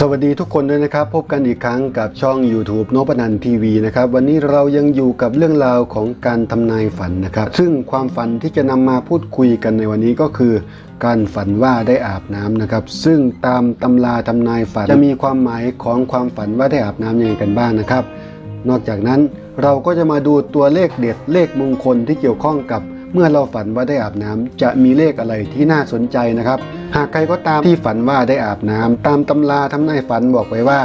สวัสดีทุกคนด้วยนะครับ พบกันอีกครั้งกับช่อง YouTube นพนันทีวีนะครับ วันนี้เรายังอยู่กับเรื่องราวของการทำนายฝันนะครับ ซึ่งความฝันที่จะนำมาพูดคุยกันในวันนี้ก็คือ การฝันว่าได้อาบน้ำนะครับ ซึ่งตามตำราทำนายฝันจะมีความหมายของความฝันว่าได้อาบน้ำยังไงกันบ้างนะครับ นอกจากนั้นเราก็จะมาดูตัวเลขเด็ดเลขมงคลที่เกี่ยวข้องกับ เมื่อเราฝันว่าได้อาบน้ำจะมีเลขอะไรที่น่าสนใจนะครับ หากใครก็ตามที่ฝันว่าได้อาบน้ำตามตำราทำนายฝันบอกไว้ว่า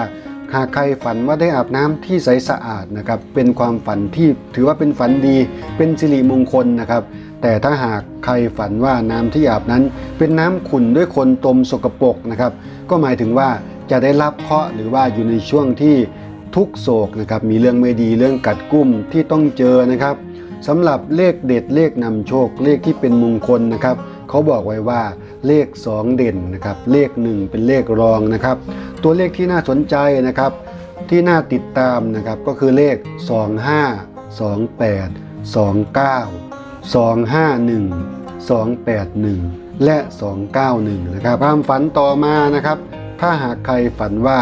หากใครฝันว่าได้อาบน้ำที่ใสสะอาดนะครับเป็นความฝันที่ถือว่าเป็นฝันดี เป็นสิริมงคลนะครับ แต่ถ้าหากใครฝันว่าน้ำที่อาบนั้น เป็นน้ำขุ่นด้วยคนตมสกปรกนะครับ ก็หมายถึงว่าจะได้รับเคราะห์หรือว่าอยู่ในช่วงที่ทุกโศกนะครับมีเรื่องไม่ดีเรื่องกัดกุ้มที่ต้องเจอนะครับ สำหรับเลขเด็ดเลขนำโชคเลขที่เป็นมงคลนะครับเขาบอกไว้ว่าเลข 2 เด่นนะครับเลข 1 เป็นเลขรองนะครับ ตัวเลขที่น่าสนใจนะครับ ที่น่าติดตามนะครับก็คือเลข 25 28 29 251 281 และ 291 นะครับความฝันต่อมานะครับ ถ้าหากใครฝันว่า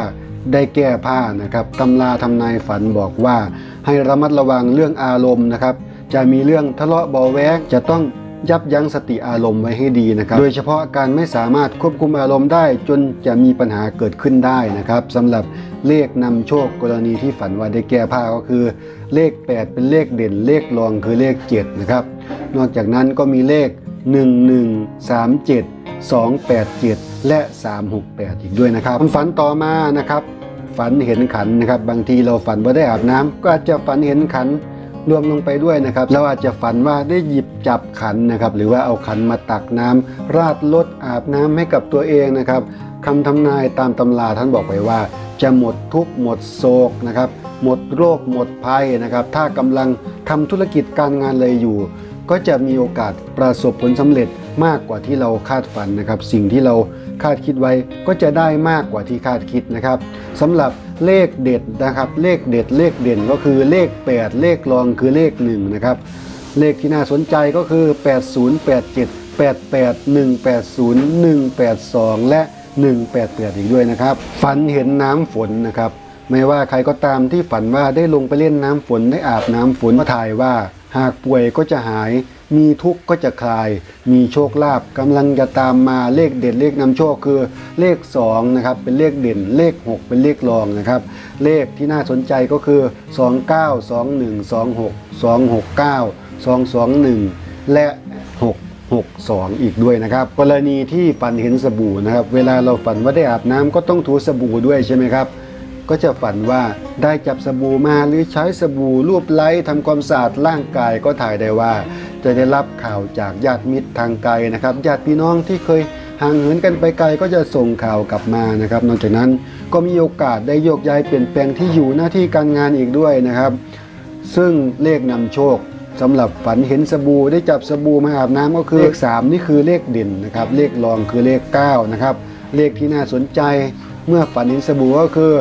ได้แก้ผ้านะครับตำราทำนายฝันบอกว่าให้ระมัดระวังเรื่องอารมณ์นะครับ จะมีเรื่องทะเลาะเบาะแวงจะต้องยับยั้งสติอารมณ์ไว้ให้ดีนะครับ โดยเฉพาะการไม่สามารถควบคุมอารมณ์ได้จนจะมีปัญหาเกิดขึ้นได้นะครับสำหรับเลขนำโชคกรณีที่ฝันว่าได้แก้ผ้าก็คือ เลข 8 เป็นเลขเด่นเลขรองคือเลข 7 นะครับ นอกจากนั้นก็มีเลข 1137 287 และ 368 อีกด้วยนะครับฝันต่อมานะครับ ฝันเห็นขันนะครับ บางทีเราฝันว่าได้อาบน้ำก็อาจจะฝันเห็นขัน รวมลงไปด้วยนะครับ เราอาจจะฝันว่าได้หยิบจับขันนะครับ หรือว่าเอาขันมาตักน้ำราดลดอาบน้ำให้กับตัวเองนะครับคำทำนายตามตำราท่านบอกไว้ว่า จะหมดทุกข์หมดโศกนะครับหมดโรคหมดภัยนะครับ ถ้ากำลังทำธุรกิจการงานเลยอยู่ ก็จะมีโอกาสประสบผลสำเร็จมากกว่าที่เราคาดฝันนะครับ สิ่งที่เราคาดคิดไว้ก็จะได้มากกว่าที่คาดคิดนะครับสำหรับ เลขเด็ดนะครับ เลขเด็ดเลขเด่นก็คือเลข 8 เลขรองคือเลข1นะครับเลขที่น่าสนใจก็คือ 8087 88 180 182 และ 188 อีกด้วยนะครับ ฝันเห็นน้ำฝนนะครับ ไม่ว่าใครก็ตามที่ฝันว่าได้ลงไปเล่นน้ำฝนได้อาบน้ำฝนมาถ่ายว่า หากป่วยก็จะหาย มีทุกข์ก็จะคลาย มีโชคลาภกำลังจะตามมาเลขเด่นเลขนำโชคคือเลข2นะครับเป็นเลขเด่นเลข 6 เป็นเลขรองนะครับ เลขที่น่าสนใจก็คือ 29 21 26 269 221 และ 6 62 อีกด้วยนะครับ กรณีที่ฝันเห็นสบู่นะครับ เวลาเราฝันว่าได้อาบน้ำก็ต้องถูสบู่ด้วยใช่ไหมครับ ก็จะฝันว่าได้จับสบู่มาหรือใช้สบู่รูปไล้ทำความสะอาดร่างกายก็ถ่ายได้ว่า จะได้รับข่าวจากญาติมิตรทางไกลนะครับญาติพี่น้องที่เคยห่างเหินกันไปไกลก็จะส่งข่าวกลับมานะครับ นอกจากนั้นก็มีโอกาสได้โยกย้ายเปลี่ยนแปลงที่อยู่หน้าที่การงานอีกด้วยนะครับ ซึ่งเลขนำโชคสำหรับฝันเห็นสบู่ได้จับสบู่มาอาบน้ำก็คือเลข 3 นี่คือเลขเด่นนะครับ เลขรองคือเลข9นะครับเลขที่น่าสนใจ เมื่อฝันนินสบู่ก็คือ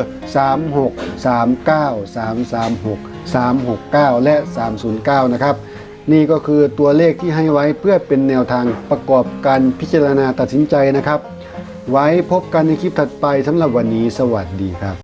36 39 336 369 และ 309 นะครับ นี่ก็คือตัวเลขที่ให้ไว้เพื่อเป็นแนวทางประกอบการพิจารณาตัดสินใจนะครับ ไว้พบกันในคลิปถัดไปสำหรับวันนี้สวัสดีครับ